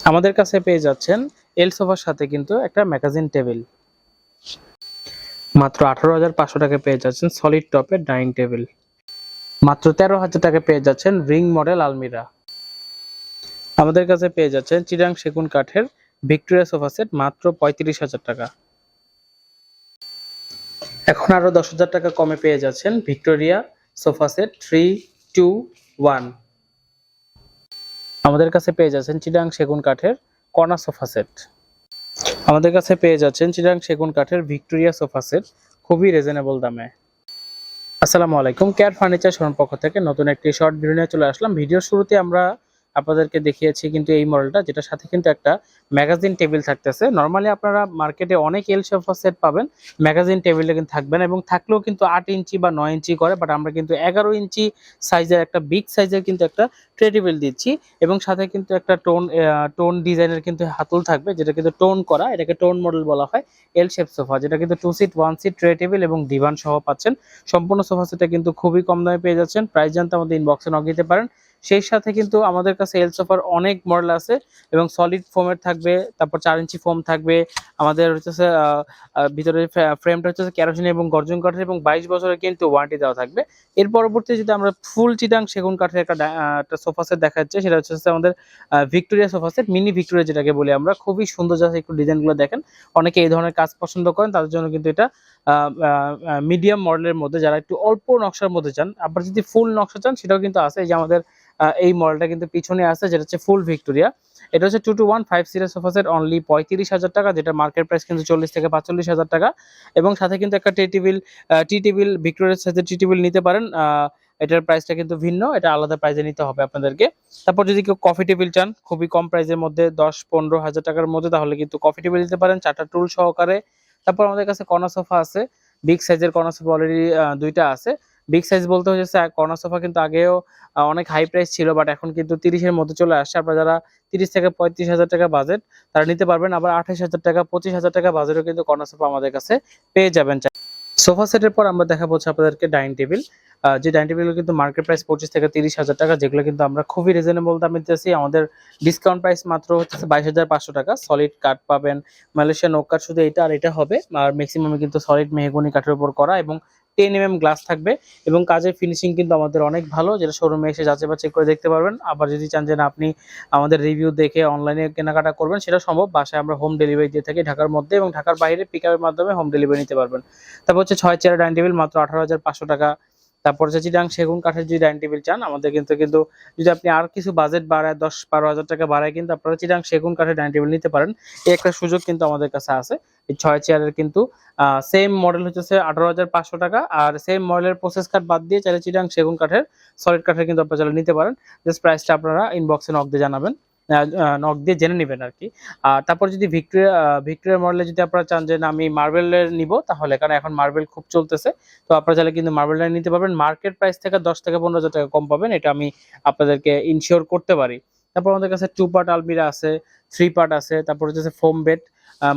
আমাদের কাছে পেয়ে যাচ্ছেন এল সোফার সাথে কিন্তু একটা ম্যাগাজিন টেবিল। মাত্র আঠারো হাজার পাঁচশো টাকা পেয়ে যাচ্ছেন সলিড টপের ডাইনিং টেবিল মাত্র তেরো হাজার টাকা পেয়ে যাচ্ছেন রিং মডেল আলমিরা আমাদের কাছে পেয়ে যাচ্ছেন চিরাং সেগুন কাঠের ভিক্টোরিয়া সোফা সেট মাত্র পঁয়ত্রিশ হাজার টাকা। এখন আরও দশ হাজার টাকা কমে পেয়ে যাচ্ছেন Victoria sofa set three two one আমাদের কাছে পেয়ে যাচ্ছেন চিটাং সেগুন কাঠের কনা সোফা সেট। আমাদের কাছে পেয়ে যাচ্ছেন চিটাং সেগুন কাঠের ভিক্টোরিয়া সোফা সেট, খুবই রিজনেবল দামে। আসসালামু আলাইকুম কেয়ার ফার্নিচার শোরুম পক্ষ থেকে নতুন একটি শর্ট ভিডিও নিয়ে চলে আসলাম। ভিডিওর শুরুতে আমরা আপনাদেরকে দেখিয়েছি কিন্তু এই মডেলটা যেটা সাথে কিন্তু একটা ম্যাগাজিন টেবিল থাকতেছে। নর্মালি আপনারা মার্কেটে অনেক এল সোফা সেট পাবেন ম্যাগাজিন টেবিলে কিন্তু থাকবেন এবং থাকলেও কিন্তু আট ইঞ্চি বা নয় ইঞ্চি করে বাট আমরা কিন্তু এগারো ইঞ্চি সাইজের একটা বিগ সাইজের কিন্তু একটা ট্রে টেবিল দিচ্ছি এবং সাথে কিন্তু একটা টোন টোন ডিজাইনের কিন্তু হাতল থাকবে, যেটা কিন্তু টোন করা, এটাকে টোন মডেল বলা হয় এল শেপ সোফা যেটা কিন্তু two seat one seat tray table এবং ডিভান সহ পাচ্ছেন। সম্পূর্ণ সোফা সেটটা কিন্তু খুবই কম দামে পেয়ে যাচ্ছেন। প্রাইস জানতে আমাদের ইনবক্সে নক দিতে পারেন। সেই সাথে কিন্তু আমাদের কাছে এল সোফার অনেক মডেল আছে এবং সলিড ফোমের থাকবে, তারপর চার ইঞ্চি ফোম থাকবে, আমাদের হচ্ছে ভিতরে ফ্রেমটা হচ্ছে ক্যারোসিন এবং গর্জন কাঠের এবং বাইশ বছরের কিন্তু ওয়ারেন্টি দেওয়া থাকবে। এর পরবর্তী যদি আমরা ফুল চিটাং সেগুন কাঠের একটা একটা সোফা সেট দেখা যাচ্ছে সেটা হচ্ছে আমাদের Victoria sofa set mini Victoria যেটাকে বলি আমরা, খুবই সুন্দর যাচ্ছে একটু ডিজাইনগুলো দেখেন। অনেকে এই ধরনের কাজ পছন্দ করেন, তাদের জন্য কিন্তু এটা মিডিয়াম মডেলের মধ্যে, যারা একটু অল্প নকশার মধ্যে চান আবার যদি ফুল নকশা চান, সেটাও কিন্তু আছে। এই যে আমাদের এই মডেলটা কিন্তু পিছনে আছে, যেটা হচ্ছে ফুল ভিক্টোরিয়া এটা হচ্ছে two two one five series sofa set only পঁয়ত্রিশ হাজার টাকা, যেটা মার্কেট প্রাইস কিন্তু চল্লিশ থেকে পাঁচচল্লিশ হাজার টাকা। এবং সাথে কিন্তু একটা টি টেবিল টি টেবিল ভিক্টোরিয়ার সাথে টি টেবিল নিতে পারেন। এটার প্রাইসটা কিন্তু ভিন্ন, এটা আলাদা প্রাইসে নিতে হবে আপনাদেরকে। তারপর যদি কেউ কফি টেবিল চান, খুবই কম প্রাইসের মধ্যে, দশ পনেরো হাজার টাকার মধ্যে, তাহলে কিন্তু কফি টেবিল নিতে পারেন, চারটা টুল সহকারে। তারপর আমাদের কাছে কর্নার সোফা আছে। বিগ সাইজের কর্নার সোফা অলরেডি দুইটা আছে। বিগ সাইজ বলতে হচ্ছে কর্নার সোফা কিন্তু আগেও অনেক হাই প্রাইস ছিল বাট এখন কিন্তু তিরিশের মধ্যে চলে আসছে। আপনারা যারা তিরিশ থেকে পঁয়ত্রিশ হাজার টাকা বাজেট তারা নিতে পারবেন। আবার আঠাশ হাজার টাকা, পঁচিশ হাজার টাকা বাজেটও কিন্তু কর্নার সোফা আমাদের কাছে পেয়ে যাবেন। সোফা সেটের পর আমরা দেখাবো হচ্ছে আপনাদেরকে ডাইনিং টেবিল যে ডাইনিং টেবিল কিন্তু মার্কেট প্রাইস পঁচিশ থেকে তিরিশ হাজার টাকা, যেগুলো কিন্তু আমরা খুবই রিজনেবল দামে দিতেছি। আমাদের ডিসকাউন্ট প্রাইস মাত্র হচ্ছে বাইশ হাজার পাঁচশো টাকা। সলিড কাঠ পাবেন মালয়েশিয়ান ওক কাঠ শুধু এটা আর এটা হবে। আর ম্যাক্সিমাম কিন্তু সলিড মেহগনি কাঠের উপর করা এবং টেন এম গ্লাস থাকবে। এবং কাজের ফিনিশিং কিন্তু আমাদের অনেক ভালো, যেটা শোরুমে এসে যাচাই বাছাই করে দেখতে পারবেন। আবার যদি চান যে না, আপনি আমাদের রিভিউ দেখে অনলাইনে কেনাকাটা করবেন, সেটা সম্ভব। বাসায় আমরা হোম ডেলিভারি দিয়ে থাকি ঢাকার মধ্যে এবং ঢাকার বাইরে পিক মাধ্যমে হোম ডেলিভারি নিতে পারবেন। তারপর হচ্ছে ছয় চেয়ার ডাইনিং টেবিল মাত্র আঠারো হাজার পাঁচশো টাকা। তারপর হচ্ছে চিটাং সেগুন কাঠের যদি ডাইনিং টেবিল চান, আমাদের কিন্তু কিন্তু যদি আপনি আর কিছু বাজেট বাড়ায় দশ বারো হাজার টাকা বাড়ায় কিন্তু আপনারা চিটাং সেগুন কাঠের ডাইনিং টেবিল নিতে পারেন। এই একটা সুযোগ কিন্তু আমাদের কাছে আছে। এই ছয় চেয়ারের কিন্তু সেম মডেল হচ্ছে আঠারো হাজার পাঁচশো টাকা আর সেম মডেলের প্রসেস কাঠ বাদ দিয়ে চাইলে চিটাং সেগুন কাঠের সলিড কাঠের কিন্তু আপনারা চাইলে নিতে পারেন। জাস্ট প্রাইসটা আপনারা ইনবক্সে নক দিয়ে জানাবেন। নক দিয়ে জেনে নেবেন আর কি। আর তারপর যদি ভিক্টোরিয়া ভিক্টোরিয়া মডেলে যদি আপনারা চান যে না, আমি মার্বেলের নিব, তাহলে কারণ এখন মার্বেল খুব চলতেছে, তো আপনারা চাইলে কিন্তু মার্বেলটা নিতে পারবেন। মার্কেট প্রাইস থেকে দশ থেকে পনেরো হাজার টাকা কম পাবেন, এটা আমি আপনাদেরকে ইনশিওর করতে পারি। তারপর আমাদের কাছে টু পার্ট আলমিরা আছে থ্রি পার্ট আছে, তারপর হচ্ছে ফোম বেড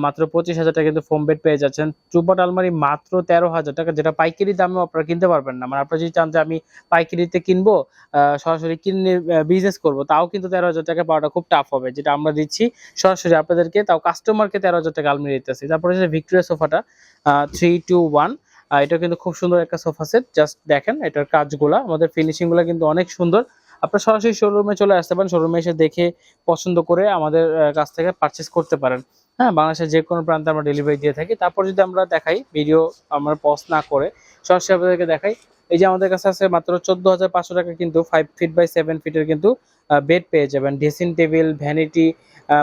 মাত্র পঁচিশ হাজার টাকা কিন্তু ফোম বেড পেয়ে যাচ্ছেন। টু পার্ট আলমারি মাত্র তেরো হাজার টাকা, যেটা পাইকারি দামেও আপনারা কিনতে পারবেন না। মানে আপনারা যদি চান যে আমি পাইকারিতে কিনবো সরাসরি কিনে বিজনেস করব, তাও কিন্তু তেরো হাজার টাকা পাওয়াটা খুব টাফ হবে, যেটা আমরা দিচ্ছি সরাসরি আপনাদেরকে, তাও কাস্টমারকে তেরো হাজার টাকা আলমারি দিতেছি তারপরে হচ্ছে ভিক্টোরিয়া সোফাটা থ্রি টু ওয়ান এটা কিন্তু খুব সুন্দর একটা সোফা সেট জাস্ট দেখেন, এটার কাজগুলা, আমাদের ফিনিশিংগুলা কিন্তু অনেক সুন্দর। আপনারা সরাসরি শোরুমে চলে আসতে পারেন। শোরুমে এসে দেখে পছন্দ করে আমাদের কাছ থেকে পারচেস করতে পারেন। হ্যাঁ বাংলাদেশের যে কোনো প্রান্তে আমরা ডেলিভারি দিয়ে থাকি। তারপর যদি আমরা দেখাই ভিডিও আমরা পজ না করে, সরাসরি আপনাদেরকে দেখাই। এই যে আমাদের কাছে আছে মাত্র চোদ্দ হাজার পাঁচশো টাকা কিন্তু ফাইভ ফিট বাই সেভেন ফিটের কিন্তু বেড পেয়ে যাবেন। ড্রেসিং টেবিল ভ্যানিটি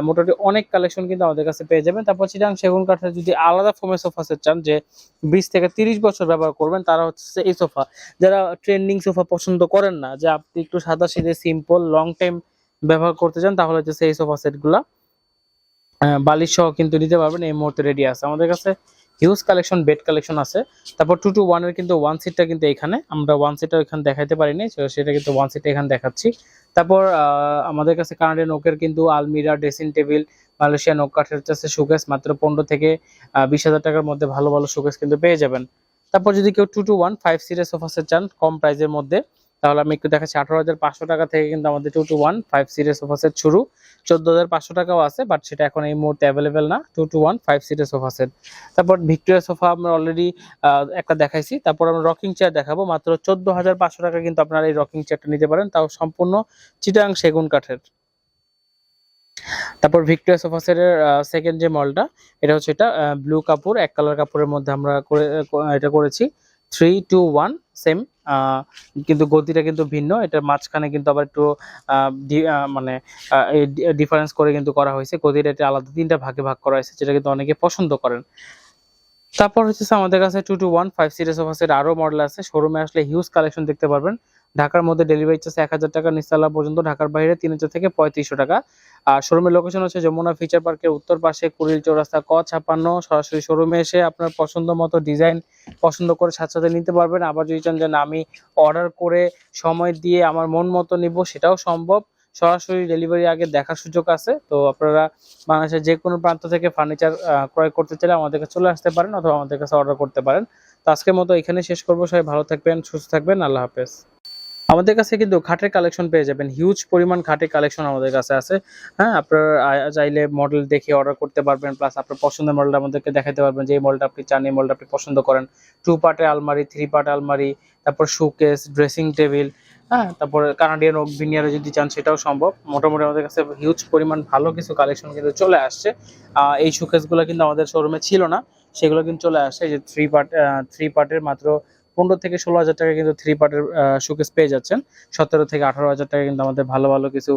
মোটামুটি অনেক কালেকশন কিন্তু আমাদের কাছে পেয়ে যাবেন। তারপর চিটাং সেগুন কাঠের যদি আলাদা ফোমের সোফা সেট চান, যে বিশ থেকে তিরিশ বছর ব্যবহার করবেন, তারা হচ্ছে এই সোফা যারা ট্রেন্ডিং সোফা পছন্দ করেন না, যে আপনি একটু সাদা সিধে সিম্পল লং টাইম ব্যবহার করতে চান, তাহলে হচ্ছে এই সোফা সেটগুলা বালিশ সহ কিন্তু নিতে পারবেন, এই মুহূর্তে রেডি আছে। আমাদের কাছে হিউজ কালেকশন বেড কালেকশন আছে। তারপর টু টু ওয়ানের কিন্তু ওয়ান সিটটা কিন্তু এখানে। আমরা ওয়ান সিটটা এখানে দেখাতে পারিনি সেটা কিন্তু ওয়ান সিটটা এখানে দেখাচ্ছি। তারপর আমাদের কাছে কানাডিয়ান ওকের কিন্তু আলমিরা ড্রেসিং টেবিল মালয়েশিয়ান ওক কাঠের হচ্ছে শোকেস মাত্র পনেরো থেকে বিশ হাজার টাকার মধ্যে ভালো ভালো শোকেস কিন্তু পেয়ে যাবেন। তারপর যদি কেউ টু টু ওয়ান ফাইভ সিটের সোফা চান, কম প্রাইসের মধ্যে তাহলে আমি একটু দেখাচ্ছি। আঠারো হাজার পাঁচশো টাকা থেকে কিন্তু আমাদের two two one five series sofa set শুরু। চোদ্দ হাজার পাঁচশো টাকাও আছে বাট সেটা এখন এই মুহূর্তে অ্যাভেলেবেল না। Two two one five series sofa set তারপর ভিক্টোরিয়া সোফা আমরা অলরেডি একটা দেখাইছি। তারপর আমরা রকিং চেয়ার দেখাবো। মাত্র চোদ্দ হাজার পাঁচশো টাকা কিন্তু আপনারা এই রকিং চেয়ারটা নিতে পারেন। তাও সম্পূর্ণ চিটাং সেগুন কাঠের। তারপর ভিক্টোরিয়া সোফা সেটের সেকেন্ড যে মলটা এটা হচ্ছে এটা ব্লু কাপড়, এক কালার কাপড়ের মধ্যে আমরা করে এটা করেছি। থ্রি টু ওয়ান সেম কিন্তু গতিটা কিন্তু ভিন্ন। এটার মাঝখানে কিন্তু আবার একটু মানে ডিফারেন্স করে কিন্তু করা হয়েছে। গতিটা এটা আলাদা তিনটা ভাগে ভাগ করা হয়েছে, যেটা কিন্তু অনেকে পছন্দ করেন। তারপর হচ্ছে আমাদের কাছে two two one five series of আছে আরও মডেল আছে। শোরুমে আসলে হিউজ কালেকশন দেখতে পারবেন। ঢাকার মধ্যে ডেলিভারি চার্জ এক হাজার টাকা, নিস্তালা পর্যন্ত ঢাকার বাইরে তিন হাজার থেকে পঁয়ত্রিশশো টাকা। আর শোরুমের লোকেশন হচ্ছে যমুনা ফিচার পার্কের উত্তর পাশে, কুড়িল চৌরাস্তা ক ছাপ্পান্ন, সরাসরি শোরুমে এসে আপনার পছন্দ মতো ডিজাইন পছন্দ করে সাথে সাথে নিতে পারবেন। আবার যদি চান যে আমি অর্ডার করে সময় দিয়ে আমার মন মতো নিব, সেটাও সম্ভব। সরাসরি ডেলিভারি আগে দেখার সুযোগ আছে। তো আপনারা বাংলাদেশের যে কোনো প্রান্ত থেকে ফার্নিচার ক্রয় করতে চাইলে আমাদের কাছে চলে আসতে পারেন অথবা আমাদের কাছে অর্ডার করতে পারেন। তো আজকের মতো এখানে শেষ করব। সবাই ভালো থাকবেন, সুস্থ থাকবেন। আল্লাহ হাফেজ। আমাদের কাছে কিন্তু খাটের কালেকশন পেয়ে যাবেন। হিউজ পরিমাণ খাটের কালেকশন আমাদের কাছে আছে। হ্যাঁ আপনারা চাইলে মডেল দেখে অর্ডার করতে পারবেন প্লাস আপনার পছন্দের মডেলটা আমাদেরকে দেখাতে পারবেন যে এই মডেলটা আপনি চান, এই মডেলটা আপনি পছন্দ করেন। টু পার্টের আলমারি থ্রি পার্ট আলমারি, তারপর শোকেস ড্রেসিং টেবিল হ্যাঁ তারপর কানাডিয়ান ওক ভিনিয়ারে যদি চান, সেটাও সম্ভব। মোটামুটি আমাদের কাছে হিউজ পরিমাণ ভালো কিছু কালেকশন কিন্তু চলে আসছে। এই শোকেসগুলো কিন্তু আমাদের শোরুমে ছিল না। সেগুলো কিন্তু চলে আসছে। যে থ্রি পার্ট থ্রি পার্টের মাত্র পনেরো থেকে ষোলো হাজার টাকা কিন্তু থ্রি পার্টের শোকেস পেয়ে যাচ্ছেন। সতেরো থেকে আঠারো হাজার টাকা কিন্তু আমাদের ভালো ভালো কিছু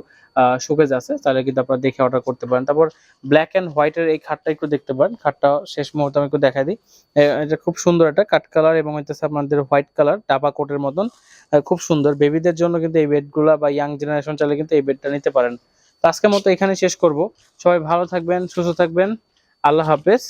শোকেস আছে। তাহলে কিন্তু আপনারা দেখে অর্ডার করতে পারেন। তারপর ব্ল্যাক অ্যান্ড হোয়াইটের এই খাটটা একটু দেখতে পারেন। খাটটা শেষ মুহূর্তে আমি একটু দেখাই দিই। এটা খুব সুন্দর একটা কাট কালার এবং হইতেছে আপনাদের হোয়াইট কালার ডাবা কোটের মতন। খুব সুন্দর। বেবিদের জন্য কিন্তু এই বেডগুলা বা ইয়াং জেনারেশন চাইলে কিন্তু এই বেডটা নিতে পারেন। তো আজকের মতো এখানে শেষ করব। সবাই ভালো থাকবেন, সুস্থ থাকবেন। আল্লাহ হাফেজ।